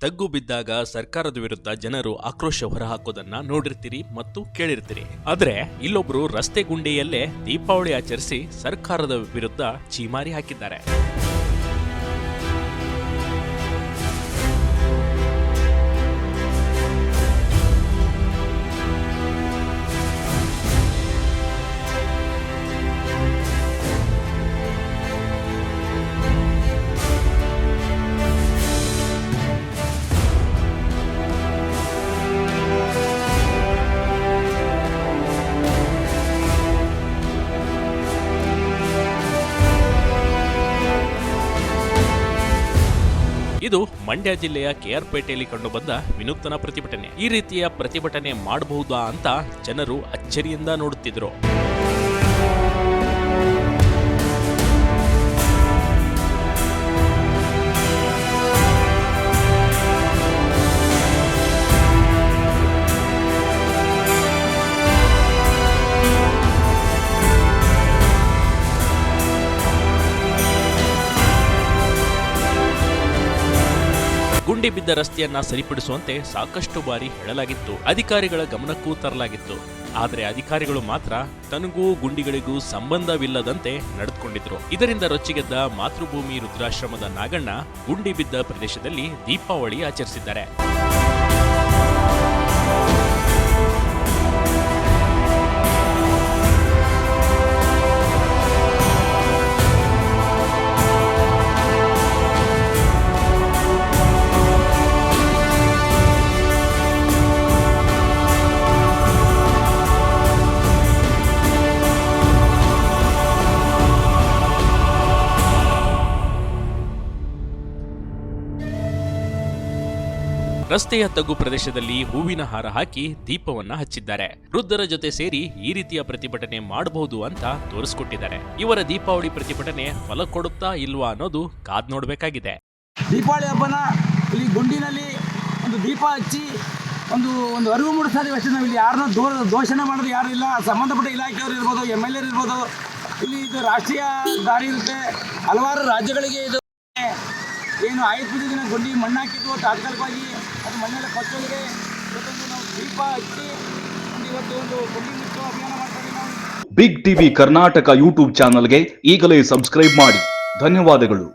ತಗ್ಗು ಬಿದ್ದಾಗ ಸರ್ಕಾರದ ವಿರುದ್ಧ ಜನರು ಆಕ್ರೋಶ ಹೊರಹಾಕೋದನ್ನ ನೋಡಿರ್ತೀರಿ ಮತ್ತು ಕೇಳಿರ್ತೀರಿ. ಆದ್ರೆ ಇಲ್ಲೊಬ್ರು ರಸ್ತೆ ಗುಂಡಿಯಲ್ಲೇ ದೀಪಾವಳಿ ಆಚರಿಸಿ ಸರ್ಕಾರದ ವಿರುದ್ಧ ಚೀಮಾರಿ ಹಾಕಿದ್ದಾರೆ. ಇದು ಮಂಡ್ಯ ಜಿಲ್ಲೆಯ ಕೆಆರ್ಪೇಟೆಯಲ್ಲಿ ಕಂಡುಬಂದ ವಿನೂತನ ಪ್ರತಿಭಟನೆ. ಈ ರೀತಿಯ ಪ್ರತಿಭಟನೆ ಮಾಡಬಹುದಾ ಅಂತ ಜನರು ಅಚ್ಚರಿಯಿಂದ ನೋಡುತ್ತಿದ್ರು. ಗುಂಡಿ ಬಿದ್ದ ರಸ್ತೆಯನ್ನ ಸರಿಪಡಿಸುವಂತೆ ಸಾಕಷ್ಟು ಬಾರಿ ಹೇಳಲಾಗಿತ್ತು. ಅಧಿಕಾರಿಗಳ ಗಮನಕ್ಕೂ ತರಲಾಗಿತ್ತು. ಆದರೆ ಅಧಿಕಾರಿಗಳು ಮಾತ್ರ ತನಗೂ ಗುಂಡಿಗಳಿಗೂ ಸಂಬಂಧವಿಲ್ಲದಂತೆ ನಡೆದುಕೊಂಡಿದ್ರು. ಇದರಿಂದ ರೊಚ್ಚಿಗೆದ್ದ ಮಾತೃಭೂಮಿ ರುದ್ರಾಶ್ರಮದ ನಾಗಣ್ಣ ಗುಂಡಿ ಬಿದ್ದ ಪ್ರದೇಶದಲ್ಲಿ ದೀಪಾವಳಿ ಆಚರಿಸಿದ್ದಾರೆ. ರಸ್ತೆಯ ತಗ್ಗು ಪ್ರದೇಶದಲ್ಲಿ ಹೂವಿನ ಹಾರ ಹಾಕಿ ದೀಪವನ್ನ ಹಚ್ಚಿದ್ದಾರೆ. ವೃದ್ಧರ ಜೊತೆ ಸೇರಿ ಈ ರೀತಿಯ ಪ್ರತಿಭಟನೆ ಮಾಡಬಹುದು ಅಂತ ತೋರಿಸ್ಕೊಟ್ಟಿದ್ದಾರೆ. ಇವರ ದೀಪಾವಳಿ ಪ್ರತಿಭಟನೆ ಫಲ ಕೊಡುತ್ತಾ ಇಲ್ವಾ ಅನ್ನೋದು ಕಾದ್ ನೋಡಬೇಕಾಗಿದೆ. ದೀಪಾವಳಿ ಹಬ್ಬನ ಇಲ್ಲಿ ಗುಂಡಿನಲ್ಲಿ ಒಂದು ದೀಪ ಹಚ್ಚಿ ಒಂದು ಒಂದು ಅರಿವು ಮೂಡಿಸ್ತಾ ಇದೀವಿ ಅಷ್ಟೇ ನಾವು. ಇಲ್ಲಿ ಯಾರನ್ನೂ ದೂರ ದೋಷಣೆ ಮಾಡೋದು ಯಾರು ಇಲ್ಲ. ಸಂಬಂಧಪಟ್ಟ ಇಲಾಖೆಯವರು ಇರ್ಬೋದು, ಎಂ ಎಲ್ ಎರ್ ಇರ್ಬೋದು. ಇಲ್ಲಿ ಇದು ರಾಷ್ಟ್ರೀಯ ದಾರಿ ಇರುತ್ತೆ. ಹಲವಾರು ರಾಜ್ಯಗಳಿಗೆ ಇದು ಏನು ಆಯುಧ ಪೂಜೆ ದಿನ ಗುಂಡಿ ಮಣ್ಣು ಹಾಕಿದ್ದು ತಾತ್ಕಾಲಿಕವಾಗಿ ಅದು ಮಣ್ಣೆಲ್ಲ ಕೊಚ್ಚೋಗಿದೆ ಇವತ್ತೊಂದು ನಾವು ದೀಪ ಹಚ್ಚಿ ಒಂದು ಇವತ್ತು ಒಂದು ಗುಂಡಿ ಮುಚ್ಚೋ ಅಭಿಯಾನ ಮಾಡ್ತಾ ನಾವು. ಬಿಗ್ ಟಿವಿ ಕರ್ನಾಟಕ ಯೂಟ್ಯೂಬ್ ಚಾನಲ್ಗೆ ಈಗಲೇ ಸಬ್ಸ್ಕ್ರೈಬ್ ಮಾಡಿ. ಧನ್ಯವಾದಗಳು.